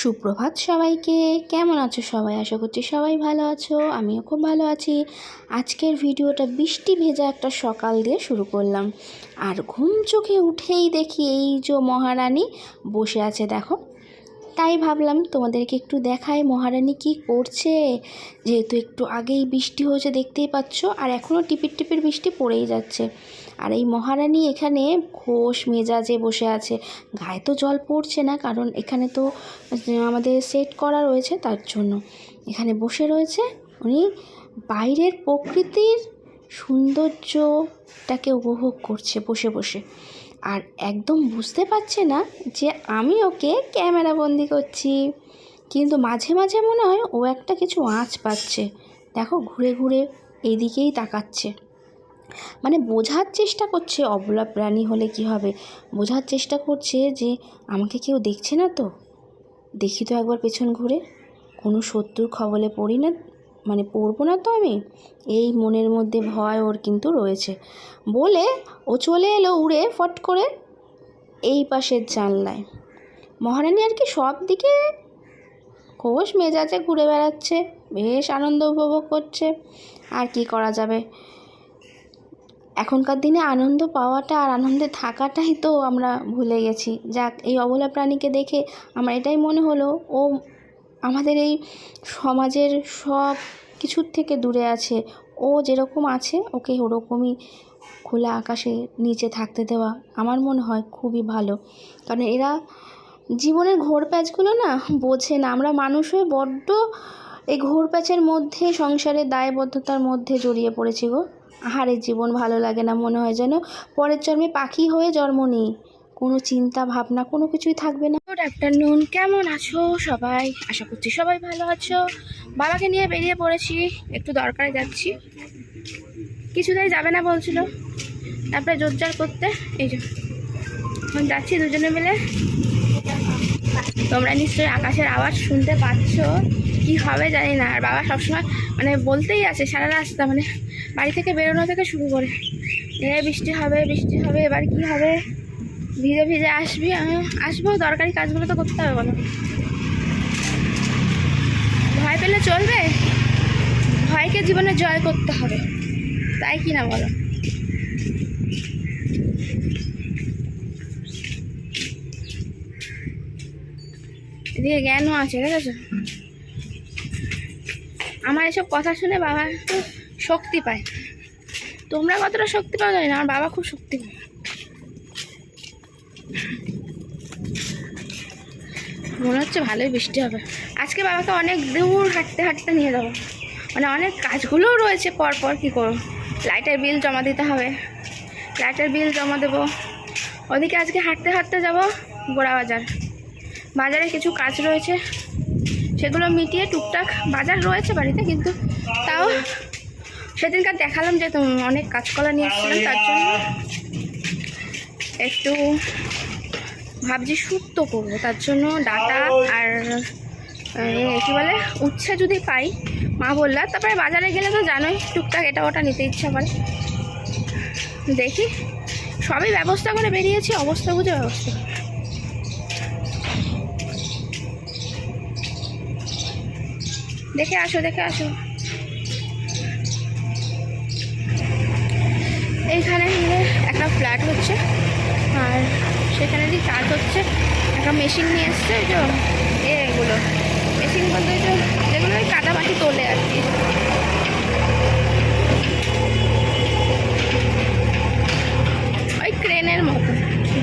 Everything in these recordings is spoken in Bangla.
সুপ্রভাত সবাইকে। কেমন আছো সবাই? আশা করছি সবাই ভালো আছো। আমিও খুব ভালো আছি। আজকের ভিডিওটা বৃষ্টি ভেজা একটা সকাল দিয়ে শুরু করলাম। আর ঘুম চোখে উঠেই দেখি এই যে মহারানী বসে আছে, দেখো। তাই ভাবলাম তোমাদেরকে একটু দেখায় মহারানী কি করছে। যেহেতু একটু আগেই বৃষ্টি হয়েছে, দেখতেই পাচ্ছ, আর এখনও টিপির টিপির বৃষ্টি পড়েই যাচ্ছে। আর এই মহারানী এখানে ঘোষ মেজাজে বসে আছে। গায়ে তো জল পড়ছে না, কারণ এখানে তো আমাদের সেট করা রয়েছে তার জন্য। এখানে বসে রয়েছে উনি বাইরের প্রকৃতির সৌন্দর্যটাকে উপভোগ করছে বসে বসে। আর একদম বুঝতে পারছে না যে আমি ওকে ক্যামেরা বন্দি করছি। কিন্তু মাঝে মাঝে মনে হয় ও একটা কিছু আঁচ পাচ্ছে। দেখো, ঘুরে ঘুরে এদিকেই তাকাচ্ছে। মানে বোঝার চেষ্টা করছে, অবলা প্রাণী হলে কি হবে? বোঝার চেষ্টা করছে যে আমাকে কেউ দেখছে না তো? দেখি তো একবার পেছন ঘুরে। কোনো শত্রুর খবলে পড়ি না মানে পড়ব না তো আমি? এই মনের মধ্যে ভয় ওর কিন্তু রয়েছে। বলে ও চলে এলো উড়ে ফট করে এই পাশের জানলায়। মহারানী আর কি সব দিকে খোশ মেজাজে ঘুরে বেড়াচ্ছে, বেশ আনন্দ উপভোগ করছে। আর কি করা যাবে? এখনকার দিনে আনন্দ পাওয়াটা আর আনন্দে থাকাটাই তো আমরা ভুলে গেছি। যাক, এই অবলা প্রাণীকে দেখে আমার এটাই মনে হলো। ও আমাদের এই সমাজের সব কিছুর থেকে দূরে আছে। ও যেরকম আছে, ওকে ওরকমই খোলা আকাশে নিচে থাকতে দেওয়া আমার মনে হয় খুবই ভালো। কারণ এরা জীবনের ঘোর প্যাচগুলো না বোঝে না। আমরা মানুষ হয়ে বড্ড এই ঘোর প্যাচের মধ্যে, সংসারের দায়বদ্ধতার মধ্যে জড়িয়ে পড়েছি গো। আহারে, জীবন ভালো লাগে না মনে হয় যেন। পরের জন্মে পাখি হয়ে জন্ম নিই। কোনো চিন্তা, ভাবনা, কোনো কিছুই থাকবে না। গুড আফটারনুন কেমন আছো সবাই? আশা করছি সবাই ভালো আছো। বাবাকে নিয়ে বেরিয়ে পড়েছি, একটু দরকারে যাচ্ছি। কিছুতেই যাবে না বলছিল। তারপরে জোরজার করতে, এই যে, এখন যাচ্ছি দুজনে মিলে। তোমরা নিশ্চয়ই আকাশের আওয়াজ শুনতে পাচ্ছ। কি হবে জানি না। আর বাবা সবসময় মানে বলতেই আছে, সারা রাস্তা মানে বাড়ি থেকে বেরোনো থেকে শুরু করে। এ বৃষ্টি হবে বৃষ্টি হবে, এবার কি হবে? ভিজে ভিজে আসবি, আমি আসব, দরকারি কাজগুলো তো করতে হবে বলো ভয় পেলে চলবে? ভয়কে জীবনে জয় করতে হবে। তাই কি না বলো? এদিকে জ্ঞানও আছে ঠিক আছে আমার এসব কথা শুনে বাবা শক্তি পায়। তোমরা কতটা শক্তি পাও জানি না, আমার বাবা খুব শক্তি পায় মনে হচ্ছে ভালোই বৃষ্টি হবে। আজকে বাবাকে অনেক দূর হাঁটতে হাঁটতে নিয়ে যাব। মানে অনেক কাজগুলোও রয়েছে পরপর, কী করো লাইটের বিল জমা দিতে হবে। লাইটের বিল জমা দেবো। ওদিকে আজকে হাঁটতে হাঁটতে যাব গোড়া বাজার। বাজারে কিছু কাজ রয়েছে। সেগুলো মিটিয়ে টুকটাক বাজার রয়েছে বাড়িতে, কিন্তু তাও সেদিনকার দেখালাম যে অনেক কাঁচকলা নিয়ে এসেছিলাম, তার জন্য একটু ভাবছি শুক্তো করব, তার জন্য ডাটা আর কী বলে, উচ্ছে যদি পাই, মা বললা, তারপরে বাজারে গেলে তো জানোই, টুকটাক এটা ওটা নিতে ইচ্ছা করে। দেখি, সবই ব্যবস্থা করে বেরিয়েছি, অবস্থা বুঝে ব্যবস্থা দেখে আসো দেখে আসো। এইখানে একটা ফ্ল্যাট হচ্ছে, আর সেখানেরই কাজ হচ্ছে। একটা মেশিন নিয়ে এসছে যে এগুলো। মেশিন বলতে যে যেগুলো ওই কাদা মাটি তোলে আর কি। ওই ক্রেনের মতো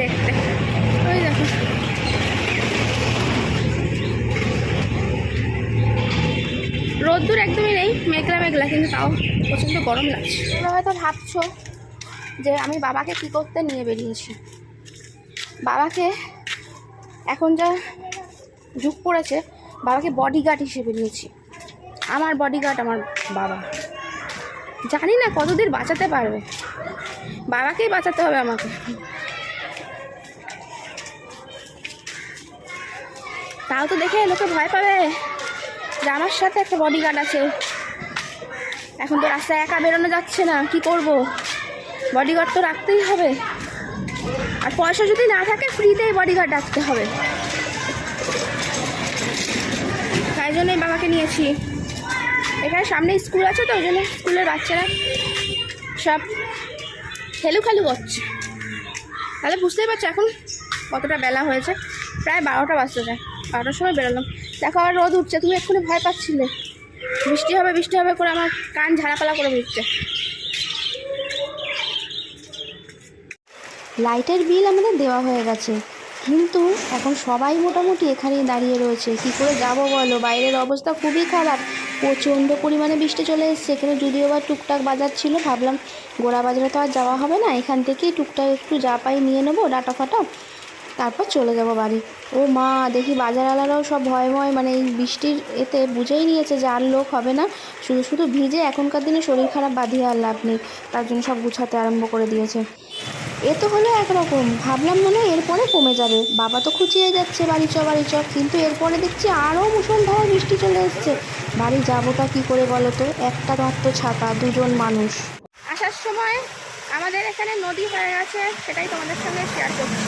দেখতে। ওই দেখো। রোদ্দুর একদমই নেই, মেঘলা মেঘলা, কিন্তু তাও প্রচণ্ড গরম লাগছে। তোমরা হয়তো ভাবছ যে আমি বাবাকে কী করতে নিয়ে বেরিয়েছি। বাবাকে এখন যা যুগ পড়েছে, বাবাকে বডিগার্ড হিসেবে নিয়েছি। আমার বডিগার্ড আমার বাবা। জানি না কতদিন বাঁচাতে পারবে। বাবাকেই বাঁচাতে হবে আমাকে। তাও তো দেখে লোকে ভয় পাবে যে আমার সাথে একটা বডিগার্ড আছে। এখন তো রাস্তায় একা বেরোনো যাচ্ছে না, কি করব? বডিগার্ড তো রাখতেই হবে। আর পয়সা যদি না থাকে ফ্রিতেই বডিগার্ড রাখতে হবে। তাই জন্যই বাবাকে নিয়েছি। এখানে সামনে স্কুল আছে তো, ওই জন্য স্কুলের বাচ্চারা সব খেলু খালু করছে। তাহলে বুঝতেই পারছ এখন কতটা বেলা হয়েছে। প্রায় বারোটা বাজতে যায়। বারোটার সময় বেরোলাম। দেখো আবার রোদ উঠছে, তুমি এক্ষুনি ভয় পাচ্ছিলে। বৃষ্টি হবে বৃষ্টি হবে করে আমার কান ঝাড়াপালা করে দিচ্ছে। লাইটের বিল আমাদের দেওয়া হয়ে গেছে। কিন্তু এখন সবাই মোটামুটি এখানেই দাঁড়িয়ে রয়েছে। কী করে যাব বলো? বাইরের অবস্থা খুবই খারাপ। প্রচণ্ড পরিমাণে বৃষ্টি চলে এসছে। এখানে যদিও বা টুকটাক বাজার ছিল, ভাবলাম গোড়া বাজারে তো আর যাওয়া হবে না। এখান থেকেই টুকটাক একটু যা পাই নিয়ে নেব, ডাটা ফাটা তারপর চলে যাব বাড়ি। ও মা, দেখি বাজারওয়ালারাও সব ভয় ভয় মানে এই বৃষ্টির এতে বুঝেই নিয়েছে যে আর লোক হবে না। শুধু শুধু ভিজে এখনকার দিনে শরীর খারাপ বাঁধিয়ে আর লাভ নেই। তার জন্য সব গুছাতে আরম্ভ করে দিয়েছে। এ তো হলো একরকম। ভাবলাম মনে এরপরে কমে যাবে। বাবা তো খুঁচিয়ে যাচ্ছে বাড়ি চ বাড়ি চ, কিন্তু এরপরে দেখছি আরও মুসলধারে বৃষ্টি চলে এসছে। বাড়ি যাবোটা কি করে বলো তো? একটা মাত্র ছাতা, দুজন মানুষ। আসার সময় আমাদের এখানে নদী হয়ে গেছে, সেটাই তোমাদের সঙ্গে শেয়ার করছি।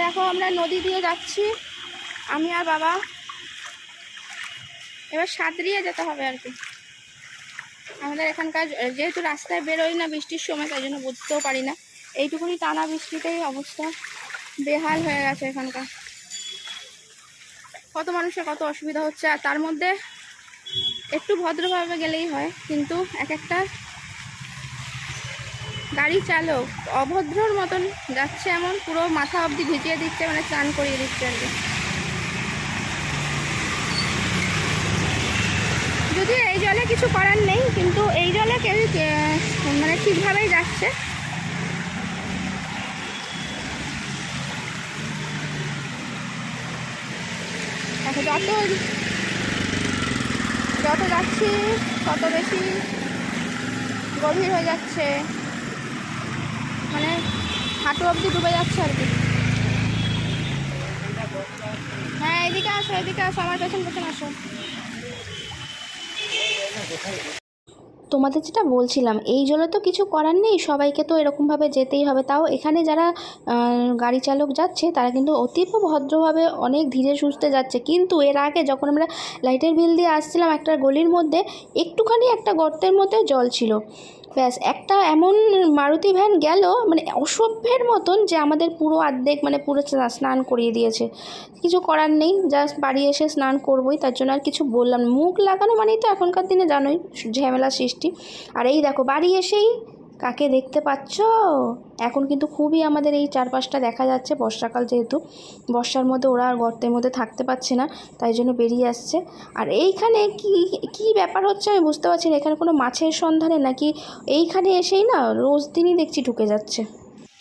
দেখো, আমরা নদী দিয়ে যাচ্ছি। আমি আর বাবা। এবার সাঁতরিয়ে যেতে হবে আর কি। আমাদের এখানকার যেহেতু রাস্তায় বেরোই না বৃষ্টির সময়, তাই জন্য বুঝতেও পারি না। এইটুকুনি টানা বৃষ্টিতেই অবস্থা বেহাল হয়ে গেছে এখানকার। কত মানুষের কত অসুবিধা হচ্ছে, আর তার মধ্যে একটু ভদ্রভাবে গেলেই হয়, কিন্তু এক একটা গাড়ি চালক অভদ্রর মতন যাচ্ছে এমন, পুরো মাথা অবধি ভিজিয়ে দিচ্ছে মানে স্নান করিয়ে দিচ্ছে আর কি। যদিও এই জলে কিছু করার নেই, কিন্তু এই জলে কেউ মানে ঠিকভাবেই যাচ্ছে। যত যত যাচ্ছি, তত বেশি গভীর হয়ে যাচ্ছে। মানে হাঁটু অবধি ডুবে যাচ্ছে আর কি। হ্যাঁ এদিকে আসো এদিকে আসো, আমার পেছন পেছন আসো। তোমাদের যেটা বলছিলাম, এই জলে তো কিছু করার নেই, সবাইকে তো এরকমভাবে যেতেই হবে। তাও এখানে যারা গাড়ি চালক যাচ্ছে, তারা কিন্তু অতীব ভদ্রভাবে অনেক ধীরে সুস্থে যাচ্ছে। কিন্তু এর আগে যখন আমরা লাইটের বিল দিয়ে আসছিলাম একটা গলির মধ্যে, একটুখানি একটা গর্তের মধ্যে জল ছিল। ব্যাস, একটা এমন মারুতি ভ্যান গেল মানে অসভ্যের মতন যে আমাদের পুরো আর্ধেক মানে পুরো স্নান করিয়ে দিয়েছে। কিছু করার নেই জাস্ট বাড়ি এসে স্নান করবোই, তার জন্য আর কিছু বললাম মুখ লাগানো মানেই তো এখনকার দিনে জানোই ঝামেলা সৃষ্টি। আর এই দেখো, বাড়ি এসেই কাকে দেখতে পাচ্ছ? এখন কিন্তু খুবই আমাদের এই চারপাশটা দেখা যাচ্ছে বর্ষাকাল যেহেতু। বর্ষার মধ্যে ওরা আর গর্তের মধ্যে থাকতে পারছে না, তাই জন্য বেরিয়ে আসছে। আর এইখানে কি কি ব্যাপার হচ্ছে আমি বুঝতে পারছি না, এখানে কোনো মাছের সন্ধানে নাকি এইখানে এসেই না রোজ দিনই দেখছি ঢুকে যাচ্ছে।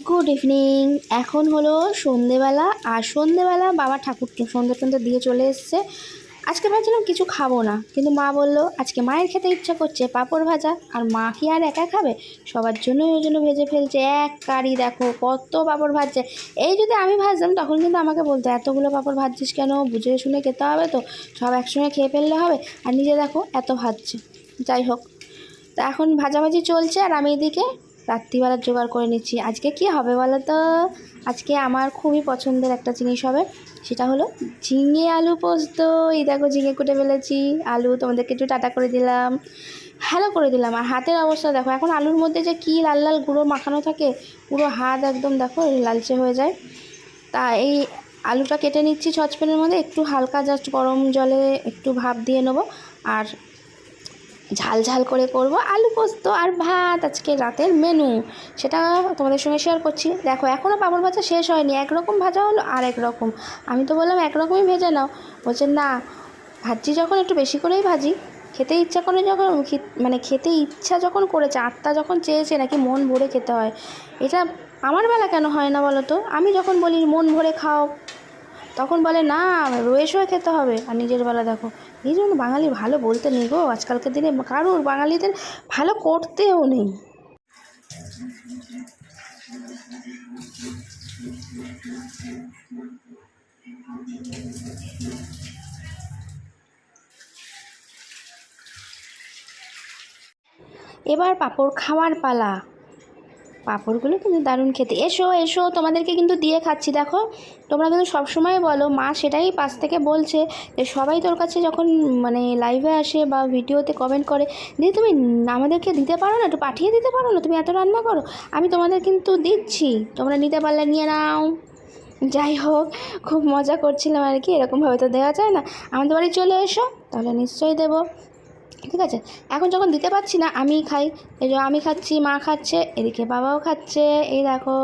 গুড ইভিনিং এখন হলো সন্ধেবেলা, আর সন্ধেবেলা বাবা ঠাকুরকে সন্ধে টন্ধে দিয়ে চলে এসছে। আজকে ভাবছিলাম কিছু খাব না, কিন্তু মা বলল, আজকে মায়ের খেতে ইচ্ছা করছে পাঁপড় ভাজা, আর মা কি আর একা খাবে? সবার জন্যই ওই জন্য ভেজে ফেলছে, এক কারি দেখো কত পাঁপড় ভাজছে। এই যদি আমি ভাজতাম, তখন কিন্তু আমাকে বলতো, এতগুলো পাঁপড় ভাজছিস কেন? বুঝে শুনে খেতে হবে তো, সব একসঙ্গে খেয়ে ফেললে হবে। আর নিজে দেখো এত ভাজছে। যাই হোক, তা এখন ভাজাভাজি চলছে, আর আমি এদিকে রাত্রিবেলার জোগাড় করে নিচ্ছি। আজকে কি হবে বলো তো? আজকে আমার খুবই পছন্দের একটা জিনিস হবে সেটা হলো ঝিঙে আলু পোস্ত। এই দেখো ঝিঙে কুটে ফেলেছি। আলু তোমাদেরকে একটু টাটা করে দিলাম। হ্যালো করে দিলাম। আর হাতের অবস্থা দেখো, এখন আলুর মধ্যে যে কী লাল লাল গুঁড়ো মাখানো থাকে, পুরো হাত একদম দেখো লালচে হয়ে যায়। তা এই আলুটা কেটে নিচ্ছি সচপ্যানের মধ্যে, একটু হালকা জাস্ট গরম জলে একটু ভাপ দিয়ে নেব। আর ঝাল ঝাল করে করব। আলু পোস্ত আর ভাত আজকে রাতের মেনু সেটা তোমাদের সঙ্গে শেয়ার করছি। দেখো এখনও পাঁপড় ভাজা শেষ হয়নি। একরকম ভাজা হলো আর এক রকম আমি তো বললাম একরকমই ভেজে নাও। বলছে, না ভাজি যখন একটু বেশি করেই ভাজি। খেতে ইচ্ছা করে যখন মানে খেতে ইচ্ছা যখন করেছে, আত্মা যখন চেয়েছে নাকি মন ভরে খেতে হয়। এটা আমার বেলা কেন হয় না বলো তো? আমি যখন বলি মন ভরে খাও তখন বলে, না রয়ে খেতে হবে। আর নিজের বেলা দেখো, এই জন্য বাঙালি ভালো বলতে নেই গো। আজকালকার দিনে কারোর বাঙালিদের ভালো করতেও নেই। এবার পাঁপড় খাওয়ার পালা। পাঁপড়গুলো কিন্তু দারুণ খেতে। এসো এসো, তোমাদেরকে কিন্তু দিয়ে খাচ্ছি, দেখো। তোমরা কিন্তু সবসময় বলো, মা সেটাই পাশ থেকে বলছে যে সবাই তোর কাছে যখন মানে লাইভে আসে বা ভিডিওতে কমেন্ট করে, দিদি, তুমি আমাদেরকে দিতে পারো না? একটু পাঠিয়ে দিতে পারো না? তুমি এত রান্না করো? আমি তোমাদের কিন্তু দিচ্ছি, তোমরা নিতে পারলে নিয়ে নাও। যাই হোক, খুব মজা করছিলাম আর কি, এরকমভাবে তো দেওয়া যায় না। আমাদের বাড়ি চলে এসো, তাহলে নিশ্চয়ই দেবো। ঠিক আছে? এখন যখন দিতে পারছি না, আমি খাই। এই আমি খাচ্ছি, মা খাচ্ছে, এদিকে বাবাও খাচ্ছে, এই দেখো।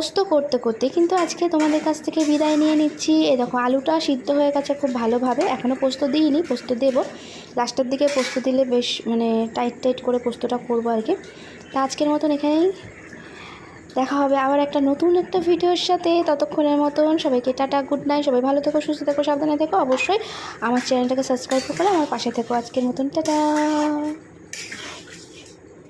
পোস্ত করতে করতে কিন্তু আজকে তোমাদের কাছ থেকে বিদায় নিয়ে নিচ্ছি। এ দেখো, আলুটা সিদ্ধ হয়ে গেছে খুব ভালোভাবে। এখনও পোস্ত দিইনি, পোস্ত দেবো। লাস্টের দিকে পোস্ত দিলে বেশ মানে টাইট টাইট করে পোস্তটা করব আর কি। তা আজকের মতন এখানেই দেখা হবে আবার একটা নতুন একটা ভিডিওর সাথে। ততক্ষণের মতন সবাইকে টাটা, গুড নাইট। সবাই ভালো থেকো, সুস্থ থেকো, সাবধানে থেকো। অবশ্যই আমার চ্যানেলটাকে সাবস্ক্রাইব করে আমার পাশে থেকো। আজকের মতন, টাটা।